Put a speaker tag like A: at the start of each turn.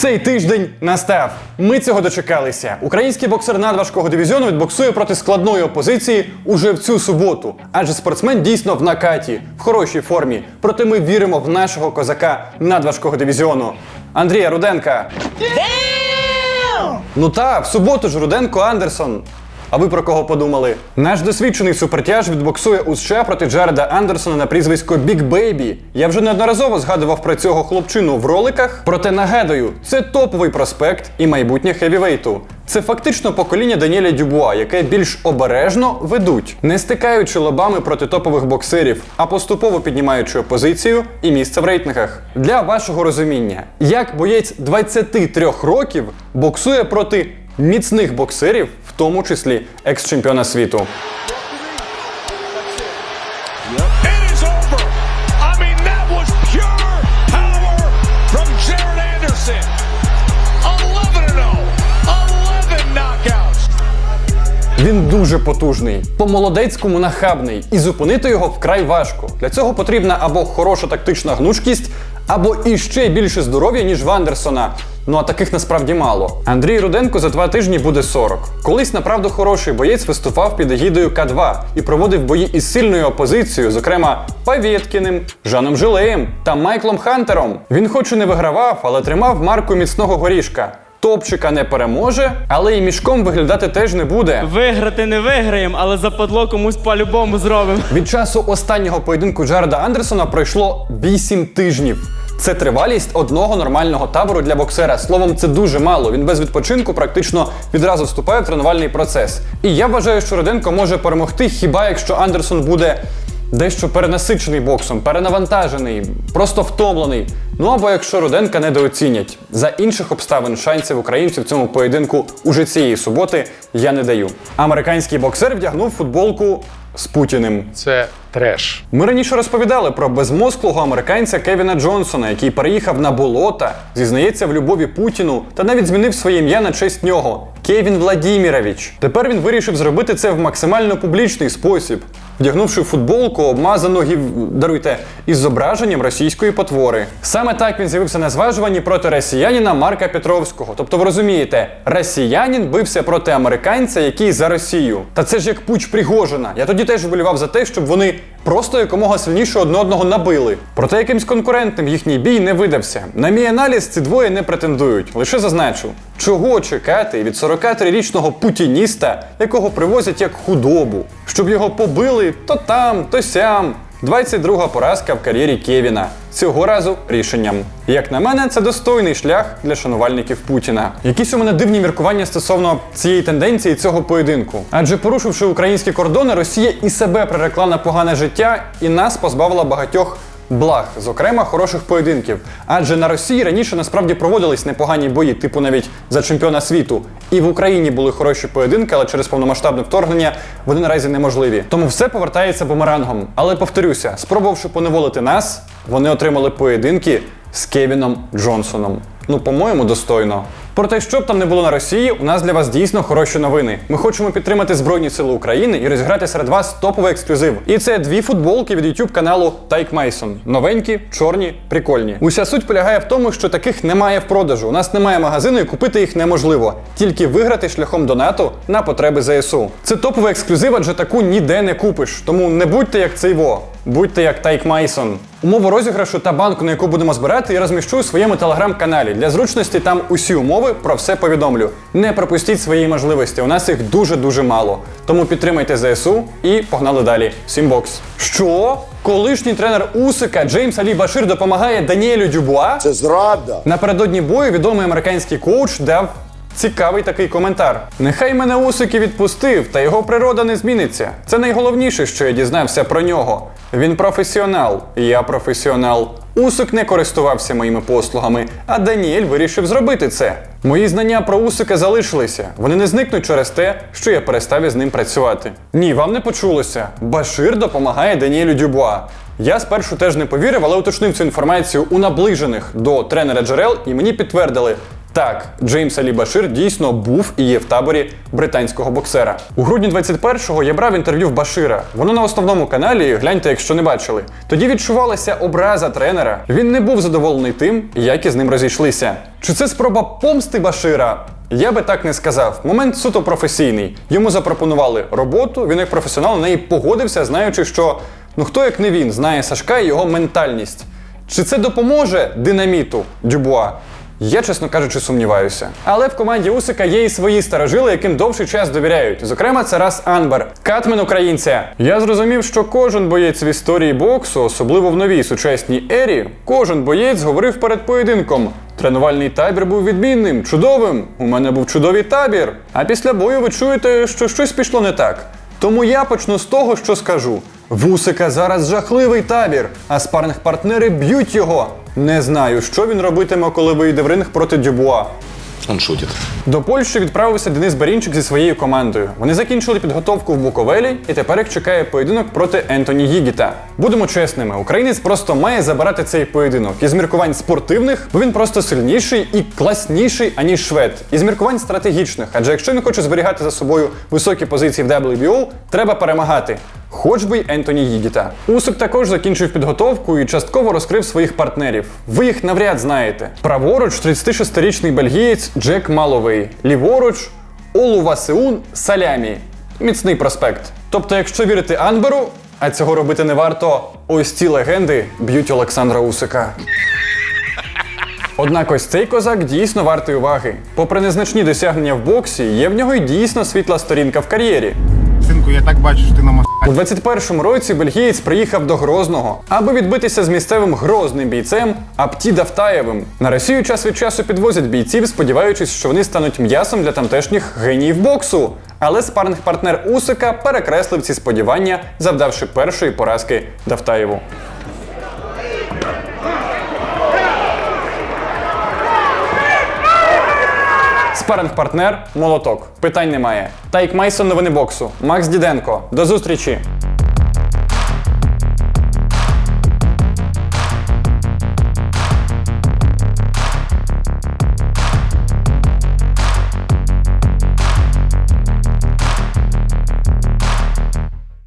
A: Цей тиждень настав. Ми цього дочекалися. Український боксер надважкого дивізіону відбоксує проти складної опозиції уже в цю суботу. Адже спортсмен дійсно в накаті, в хорошій формі. Проте ми віримо в нашого козака надважкого дивізіону. Андрія Руденка. Ну та, в суботу ж Руденко Андерсон. А ви про кого подумали? Наш досвідчений супертяж відбоксує у США проти Джареда Андерсона на прізвисько Біг Бейбі. Я вже неодноразово згадував про цього хлопчину в роликах. Проте нагадую, це топовий проспект і майбутнє хевівейту. Це фактично покоління Даніеля Дюбуа, яке більш обережно ведуть, не стикаючи лобами проти топових боксерів, а поступово піднімаючи опозицію і місце в рейтингах. Для вашого розуміння, як боєць 23 років боксує проти міцних боксерів, в тому числі екс-чемпіона світу.
B: It is over. I mean, that was pure power from Jared Anderson. 11 0. 11 knockouts.
A: Він дуже потужний, по-молодецькому нахабний, і зупинити його вкрай важко. Для цього потрібна або хороша тактична гнучкість, або іще більше здоров'я, ніж в Андерсона. Ну а таких насправді мало. Андрій Руденко за два тижні буде 40. Колись направду хороший боєць виступав під егідою К2 і проводив бої із сильною опозицією, зокрема Павєткіним, Жаном Жилеєм та Майклом Хантером. Він хоч і не вигравав, але тримав марку міцного горішка. Топчика не переможе, але і мішком виглядати теж не буде.
C: Виграти не виграємо, але западло комусь по-любому зробимо.
A: Від часу останнього поєдинку Джареда Андерсона пройшло 8 тижнів. Це тривалість одного нормального табору для боксера. Словом, це дуже мало. Він без відпочинку практично відразу вступає в тренувальний процес. І я вважаю, що Руденко може перемогти, хіба якщо Андерсон буде дещо перенасичений боксом, перенавантажений, просто втомлений. Ну або якщо Руденка недооцінять. За інших обставин шансів українців в цьому поєдинку уже цієї суботи я не даю. Американський боксер вдягнув футболку з Путіним.
D: Це треш.
A: Ми раніше розповідали про безмозклого американця Кевіна Джонсона, який переїхав на болота, зізнається в любові Путіну та навіть змінив своє ім'я на честь нього Кевін Владімірович. Тепер він вирішив зробити це в максимально публічний спосіб, вдягнувши футболку, обмазану гів... даруйте із зображенням російської потвори. Саме так він з'явився на зважуванні проти росіянина Марка Петровського. Тобто, ви розумієте, росіянин бився проти американця, який за Росію. Та це ж як пуч Пригожина. Я тоді теж вболівав за те, щоб вони просто якомога сильніше одне одного набили. Проте якимсь конкурентним їхній бій не видався. На мій аналіз ці двоє не претендують. Лише зазначу, чого чекати від 43-річного путініста, якого привозять як худобу, щоб його побили то там, то сям. 22-га поразка в кар'єрі Кевіна. Цього разу рішенням. Як на мене, це достойний шлях для шанувальників Путіна. Якісь у мене дивні міркування стосовно цієї тенденції цього поєдинку. Адже порушивши українські кордони, Росія і себе прирекла на погане життя, і нас позбавила багатьох благ, зокрема хороших поєдинків. Адже на Росії раніше насправді проводились непогані бої, типу навіть за чемпіона світу. І в Україні були хороші поєдинки, але через повномасштабне вторгнення вони наразі неможливі. Тому все повертається бумерангом. Але повторюся, спробувавши поневолити нас, вони отримали поєдинки з Кевіном Джонсоном. Ну, по-моєму, достойно. Проте, що б там не було на Росії, у нас для вас дійсно хороші новини. Ми хочемо підтримати Збройні Сили України і розіграти серед вас топовий ексклюзив. І це дві футболки від YouTube каналу Тайк Мейсон. Новенькі, чорні, прикольні. Уся суть полягає в тому, що таких немає в продажу. У нас немає магазину і купити їх неможливо. Тільки виграти шляхом донату на потреби ЗСУ. Це топовий ексклюзив, адже таку ніде не купиш. Тому не будьте як цей во. Будьте як Тайк Майсон. Умову розіграшу та банку, на яку будемо збирати, я розміщу у своєму телеграм-каналі. Для зручності там усі умови про все повідомлю. Не пропустіть своєї можливості. У нас їх дуже-дуже мало. Тому підтримайте ЗСУ і погнали далі. Всім бокс. Що? Колишній тренер Усика Джеймс Алі Башир допомагає Даніелю Дюбуа?
E: Це зрада.
A: Напередодні бою відомий американський коуч дав цікавий такий коментар. Нехай мене Усики відпустив, та його природа не зміниться. Це найголовніше, що я дізнався про нього. Він професіонал, я професіонал. Усик не користувався моїми послугами, а Даніель вирішив зробити це. Мої знання про Усика залишилися. Вони не зникнуть через те, що я перестав із ним працювати. Ні, вам не почулося. Башир допомагає Даніелю Дюбуа. Я спершу теж не повірив, але уточнив цю інформацію у наближених до тренера джерел, і мені підтвердили. Так, Джеймс Алі Башир дійсно був і є в таборі британського боксера. У грудні 21-го я брав інтерв'ю в Башира. Воно на основному каналі, гляньте, якщо не бачили. Тоді відчувалася образа тренера. Він не був задоволений тим, як із ним розійшлися. Чи це спроба помсти Башира? Я би так не сказав. Момент суто професійний. Йому запропонували роботу, він як професіонал на неї погодився, знаючи, що ну хто як не він знає Сашка і його ментальність. Чи це допоможе динаміту Дюбуа? Я, чесно кажучи, сумніваюся. Але в команді Усика є і свої старожили, яким довший час довіряють. Зокрема, це Рас Анбер, катмен українця. Я зрозумів, що кожен боєць в історії боксу, особливо в новій сучасній ері, кожен боєць говорив перед поєдинком. Тренувальний табір був відмінним, чудовим. У мене був чудовий табір. А після бою ви чуєте, що щось пішло не так. Тому я почну з того, що скажу. Вусика зараз жахливий табір, а спарних партнери б'ють його. Не знаю, що він робитиме, коли вийде в ринг проти Дюбуа.
D: Он шутит.
A: До Польщі відправився Денис Барінчик зі своєю командою. Вони закінчили підготовку в Буковелі, і тепер їх чекає поєдинок проти Ентоні Гігіта. Будемо чесними, українець просто має забирати цей поєдинок із міркувань спортивних, бо він просто сильніший і класніший, аніж швед. Із міркувань стратегічних, адже якщо він хоче зберігати за собою високі позиції в WBO, треба перемагати. Хоч би й Ентоні Гігіта. Усик також закінчив підготовку і частково розкрив своїх партнерів. Ви їх навряд знаєте. Праворуч 36-річний бельгієць Джек Маловей, ліворуч Олу Васеун Салямі. Міцний проспект. Тобто, якщо вірити Анберу, а цього робити не варто, ось ці легенди б'ють Олександра Усика. Однак ось цей козак дійсно вартий уваги. Попри незначні досягнення в боксі, є в нього й дійсно світла сторінка в кар'єрі.
E: Синку, я так бачу, що ти на
A: У 21-му році бельгієць приїхав до Грозного, аби відбитися з місцевим грозним бійцем Апті Давтаєвим. На Росію час від часу підвозять бійців, сподіваючись, що вони стануть м'ясом для тамтешніх геніїв боксу. Але спарних партнер Усика перекреслив ці сподівання, завдавши першої поразки Давтаєву. Спаринг-партнер Молоток. Питань немає. Тайк Майсон новини боксу. Макс Діденко. До зустрічі!